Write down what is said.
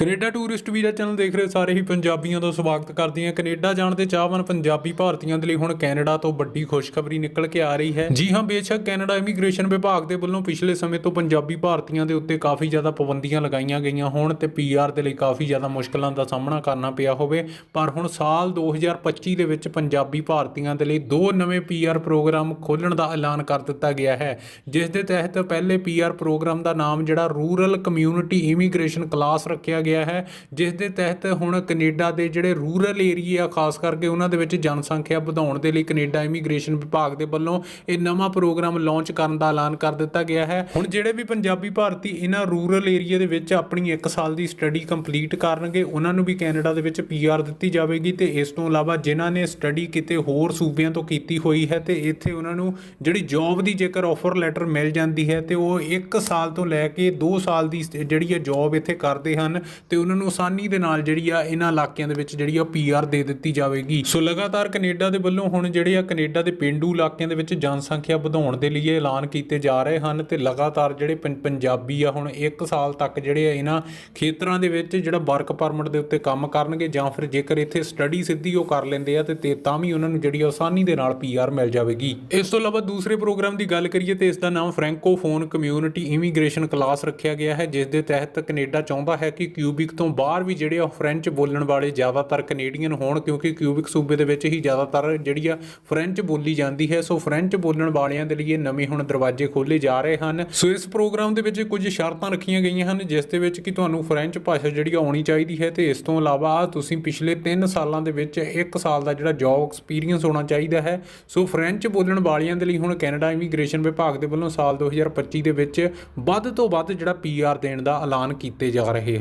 Canada tourist visa channel ਦੇਖ ਰਹੇ ਸਾਰੇ ਹੀ ਪੰਜਾਬੀਆਂ ਦਾ ਸਵਾਗਤ ਕਰਦੇ ਹਾਂ। ਕੈਨੇਡਾ ਜਾਣ ਦੇ ਚਾਹਵਾਨ ਪੰਜਾਬੀ ਭਾਰਤੀਆਂ ਦੇ ਲਈ ਹੁਣ ਕੈਨੇਡਾ ਤੋਂ ਵੱਡੀ ਖੁਸ਼ਖਬਰੀ ਨਿਕਲ ਕੇ ਆ ਰਹੀ ਹੈ। ਜੀ ਹਾਂ, ਬੇਸ਼ੱਕ ਕੈਨੇਡਾ ਇਮੀਗ੍ਰੇਸ਼ਨ ਵਿਭਾਗ ਦੇ ਵੱਲੋਂ ਪਿਛਲੇ ਸਮੇਂ ਤੋਂ ਪੰਜਾਬੀ ਭਾਰਤੀਆਂ ਦੇ ਉੱਤੇ ਕਾਫੀ ਜ਼ਿਆਦਾ ਪਾਬੰਦੀਆਂ ਲਗਾਈਆਂ ਗਈਆਂ ਹੋਣ ਤੇ ਪੀਆਰ ਦੇ ਲਈ ਕਾਫੀ ਜ਼ਿਆਦਾ ਮੁਸ਼ਕਲਾਂ ਦਾ ਸਾਹਮਣਾ ਕਰਨਾ ਪਿਆ ਹੋਵੇ। ਪਰ ਹੁਣ ਸਾਲ 2025 ਦੇ ਵਿੱਚ ਪੰਜਾਬੀ ਭਾਰਤੀਆਂ ਦੇ ਲਈ ਦੋ ਨਵੇਂ ਪੀਆਰ ਪ੍ਰੋਗਰਾਮ ਖੋਲ੍ਹਣ ਦਾ ਐਲਾਨ ਕਰ ਦਿੱਤਾ ਗਿਆ ਹੈ। ਜਿਸ ਦੇ ਤਹਿਤ ਪਹਿਲੇ ਪੀਆਰ ਪ੍ਰੋਗਰਾਮ ਦਾ ਨਾਮ ਜਿਹੜਾ ਰੂਰਲ ਕਮਿਊਨਿਟੀ ਇਮੀਗ੍ਰੇਸ਼ਨ ਕਲਾਸ ਰੱਖਿਆ ਗਿਆ ਹੈ, ਜਿਸ ਦੇ ਤਹਿਤ ਹੁਣ ਕੈਨੇਡਾ ਦੇ ਜਿਹੜੇ ਰੂਰਲ ਏਰੀਆ ਖਾਸ ਕਰਕੇ ਉਹਨਾਂ ਦੇ ਵਿੱਚ ਜਨਸੰਖਿਆ ਵਧਾਉਣ ਦੇ ਲਈ ਕੈਨੇਡਾ ਇਮੀਗ੍ਰੇਸ਼ਨ ਵਿਭਾਗ ਦੇ ਵੱਲੋਂ ਇਹ ਨਵਾਂ ਪ੍ਰੋਗਰਾਮ ਲਾਂਚ ਕਰਨ ਦਾ ਐਲਾਨ ਕਰ ਦਿੱਤਾ ਗਿਆ ਹੈ। ਹੁਣ ਜਿਹੜੇ ਵੀ ਪੰਜਾਬੀ ਭਾਰਤੀ ਇਹਨਾਂ ਰੂਰਲ ਏਰੀਆ ਦੇ ਵਿੱਚ ਆਪਣੀ 1 ਸਾਲ ਦੀ ਸਟੱਡੀ ਕੰਪਲੀਟ ਕਰਨਗੇ, ਉਹਨਾਂ ਨੂੰ ਵੀ ਕੈਨੇਡਾ ਦੇ ਵਿੱਚ ਪੀਆਰ ਦਿੱਤੀ ਜਾਵੇਗੀ ਤੇ ਇਸ ਤੋਂ ਇਲਾਵਾ ਜਿਨ੍ਹਾਂ ਨੇ ਸਟੱਡੀ ਕਿਤੇ ਹੋਰ ਸੂਬਿਆਂ ਤੋਂ ਕੀਤੀ ਹੋਈ ਹੈ ਤੇ ਇੱਥੇ ਉਹਨਾਂ ਨੂੰ ਜਿਹੜੀ ਜੌਬ ਦੀ ਜੇਕਰ ਆਫਰ ਲੈਟਰ ਮਿਲ ਜਾਂਦੀ ਹੈ ਤੇ ਉਹ 1 ਸਾਲ ਤੋਂ ਲੈ ਕੇ 2 ਸਾਲ ਦੀ ਜਿਹੜੀ ਹੈ ਜੌਬ ਇੱਥੇ ਕਰਦੇ ਹਨ ਤੇ ਉਹਨਾਂ ਨੂੰ ਆਸਾਨੀ ਦੇ ਨਾਲ ਜਿਹੜੀ ਆ ਇਹਨਾਂ ਇਲਾਕਿਆਂ ਦੇ ਵਿੱਚ ਜਿਹੜੀ ਆ ਪੀਆਰ ਦੇ ਦਿੱਤੀ ਜਾਵੇਗੀ। ਸੋ ਲਗਾਤਾਰ ਕੈਨੇਡਾ ਦੇ ਵੱਲੋਂ ਹੁਣ ਜਿਹੜੇ ਆ ਕੈਨੇਡਾ ਦੇ ਪਿੰਡੂ ਇਲਾਕਿਆਂ ਦੇ ਵਿੱਚ ਜਨਸੰਖਿਆ ਵਧਾਉਣ ਦੇ ਲਈ ਇਹ ਐਲਾਨ ਕੀਤੇ ਜਾ ਰਹੇ ਹਨ ਤੇ ਲਗਾਤਾਰ ਜਿਹੜੇ ਪੰ- ਪੰਜਾਬੀ ਆ ਹੁਣ 1 ਸਾਲ ਤੱਕ ਜਿਹੜੇ ਆ ਇਹਨਾਂ ਖੇਤਰਾਂ ਦੇ ਵਿੱਚ ਜਿਹੜਾ ਵਰਕ ਪਰਮਿਟ ਦੇ ਉੱਤੇ ਕੰਮ ਕਰਨਗੇ ਜਾਂ ਫਿਰ ਜੇਕਰ ਇੱਥੇ ਸਟੱਡੀ ਸਿੱਧੀ ਉਹ ਕਰ ਲੈਂਦੇ ਆ ਤੇ ਤੇ ਤਾਂ ਵੀ ਉਹਨਾਂ ਨੂੰ ਜਿਹੜੀ ਆਸਾਨੀ ਦੇ ਨਾਲ ਪੀਆਰ ਮਿਲ ਜਾਵੇਗੀ। ਇਸ ਤੋਂ ਇਲਾਵਾ ਦੂਸਰੇ ਪ੍ਰੋਗਰਾਮ ਦੀ ਗੱਲ ਕਰੀਏ ਤੇ ਇਸ ਦਾ ਨਾਮ ਫ੍ਰੈਂਕੋਫੋਨ ਕਮਿਊਨਿਟੀ ਇਮੀਗ੍ਰੇਸ਼ਨ ਕਲਾਸ ਰੱਖਿਆ ਗਿਆ ਹੈ, ਜਿਸ ਦੇ ਤਹਿਤ ਕੈਨੇਡਾ ਚਾਹੁੰਦਾ ਹੈ ਕਿ ਕਿਊਬਿਕ ਤੋਂ ਬਾਹਰ ਵੀ ਜਿਹੜੇ ਆ ਫ੍ਰੈਂਚ ਬੋਲਣ ਵਾਲੇ ਜ਼ਿਆਦਾਤਰ ਕੈਨੇਡੀਅਨ ਹੋਣ, ਕਿਉਂਕਿ ਕਿਊਬਿਕ ਸੂਬੇ ਦੇ ਵਿੱਚ ਹੀ ਜ਼ਿਆਦਾਤਰ ਜਿਹੜੀ ਆ ਫ੍ਰੈਂਚ ਬੋਲੀ ਜਾਂਦੀ ਹੈ। ਸੋ ਫ੍ਰੈਂਚ ਬੋਲਣ ਵਾਲਿਆਂ ਦੇ ਲਈ ਇਹ ਨਵੇਂ ਹੁਣ ਦਰਵਾਜ਼ੇ ਖੋਲੇ ਜਾ ਰਹੇ ਹਨ। ਸੋ ਇਸ ਪ੍ਰੋਗਰਾਮ ਦੇ ਵਿੱਚ ਕੁਝ ਸ਼ਰਤਾਂ ਰੱਖੀਆਂ ਗਈਆਂ ਹਨ, ਜਿਸ ਦੇ ਵਿੱਚ ਕਿ ਤੁਹਾਨੂੰ ਫ੍ਰੈਂਚ ਭਾਸ਼ਾ ਜਿਹੜੀ ਆ ਆਉਣੀ ਚਾਹੀਦੀ ਹੈ ਤੇ ਇਸ ਤੋਂ ਇਲਾਵਾ ਤੁਸੀਂ ਪਿਛਲੇ 3 ਸਾਲਾਂ ਦੇ ਵਿੱਚ 1 ਸਾਲ ਦਾ ਜਿਹੜਾ ਜੌਬ ਐਕਸਪੀਰੀਅੰਸ ਹੋਣਾ ਚਾਹੀਦਾ ਹੈ। ਸੋ ਫ੍ਰੈਂਚ ਬੋਲਣ ਵਾਲਿਆਂ ਦੇ ਲਈ ਹੁਣ ਕੈਨੇਡਾ ਇਮੀਗ੍ਰੇਸ਼ਨ ਵਿਭਾਗ ਦੇ ਵੱਲੋਂ ਸਾਲ 2025 ਦੇ ਵਿੱਚ ਵੱਧ ਤੋਂ ਵੱਧ ਜਿਹੜਾ ਪੀਆਰ ਦੇਣ ਦਾ ਐਲਾਨ ਕੀਤੇ ਜਾ ਰਹੇ ਹਨ।